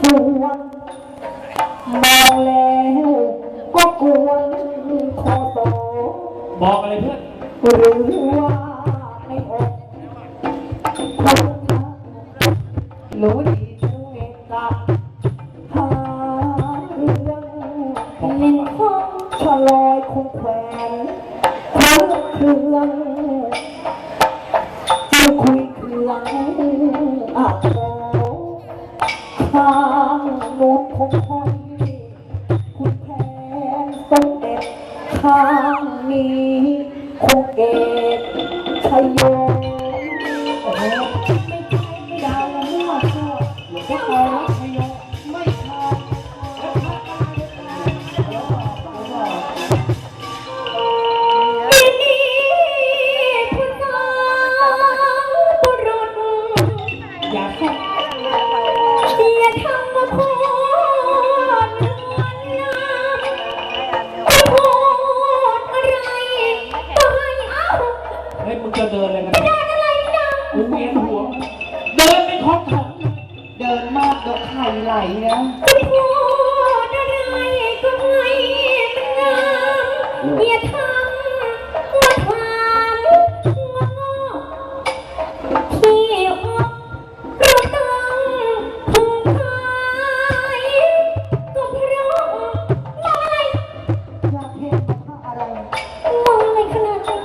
สวน มองแล้วก็กวนคอโตบอกอะไรเพื่อน หรือว่าในอกคนรู้ดีถึงเมตตาหาเรื่องนินข้องชะลอยคงแขวนคนเครื่องจะคุยเครื่องอาโตข้างโน้นคงห้อยคุณแผนต้องเด็ดข้างนี้คงเกตชยโย เฮ้ยมึงจะเดินอะไรกันเดินอะไรนะกูเวียนหัว เดินเป็นของถมเดินมากเดี๋ยวไข่ไหลนะจะพูด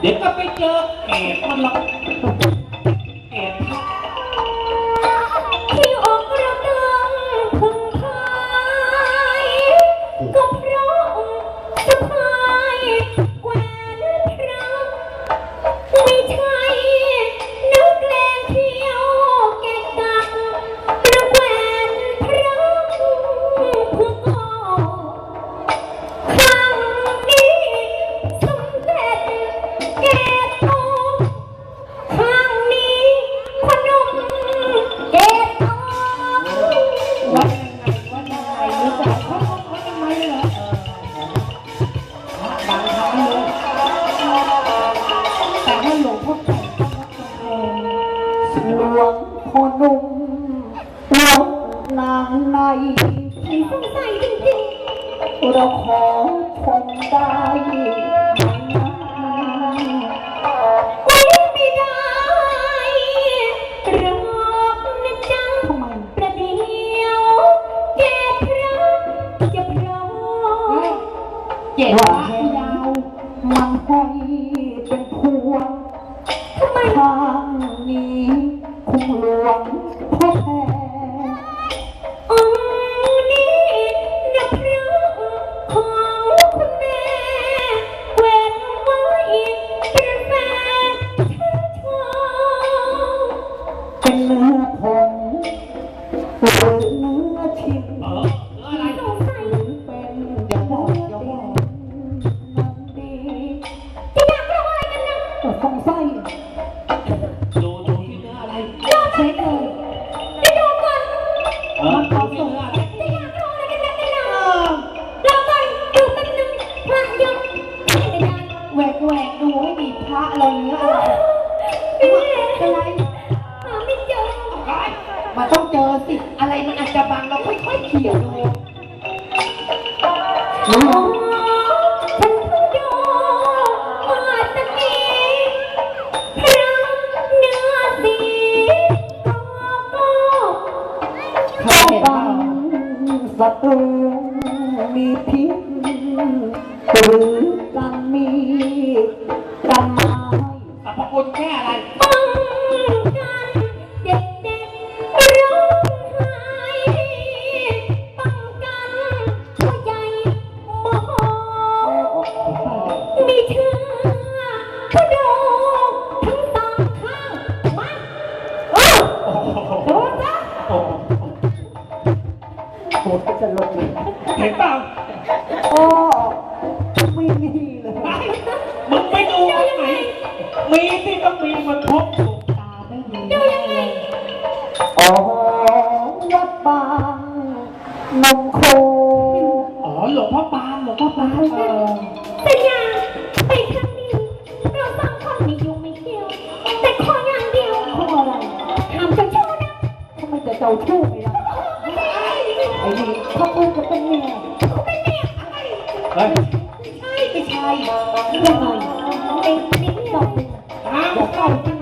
ขนา หลวงพ่อนุ่มหลวงนางในไม่สงสัยจริงเราขอคงได้ไหมนะๆไม่ไม่ได้รอกนะจ๊ะทำไมประเดี๋ยวแกพระจะพร้อม เจ็ดว่า ดีพระเราเนื้ออะไรอะไรหาไม่เจอมันต้องเจอสิ อะไรมันอาจจะบังเราค่อยๆเขี่ยดูอ๋อฉันเพิ่งดูมาตะกี้พระเนื้อสีก็ก็เข้าบังศัตรูมีพิษหรือกันมีกัน ไม้สรรพคุณแค่อะไร ป้องกันเด็กๆร้องไห้ป้องกันผู้ใหญ่โมโหม่เชื่อก็ดูทั้งสองข้างมาออโอ้โหดูซะโอ้โหโหจะลงเลยเห็นเปล่าอ้อไม่มีเลย ไอ้มึงไปดูตรงไหน มีที่ต้องมีมันพบอยู่ตาไม่ดีดูยังไงอ๋อวัดบางนมโคอ๋อหลวงพ่อปานหลวงพ่อปานเออแต่อย่างไปครั้งนี้เราสองคนไม่ยุ่งไม่เกี่ยว แต่ขออย่างเดียวเพราะอะไรห้ามเจ้าชู้นะทำไมจะเจ้าชู้ไม่ได้ไม่ได้เป็นเมียเขาเป็นเมียอะไรเฮ้ยใช่ไม่ใช่ยังไงไอ้นี่บอกเลยตามบอก Vamos, vamos.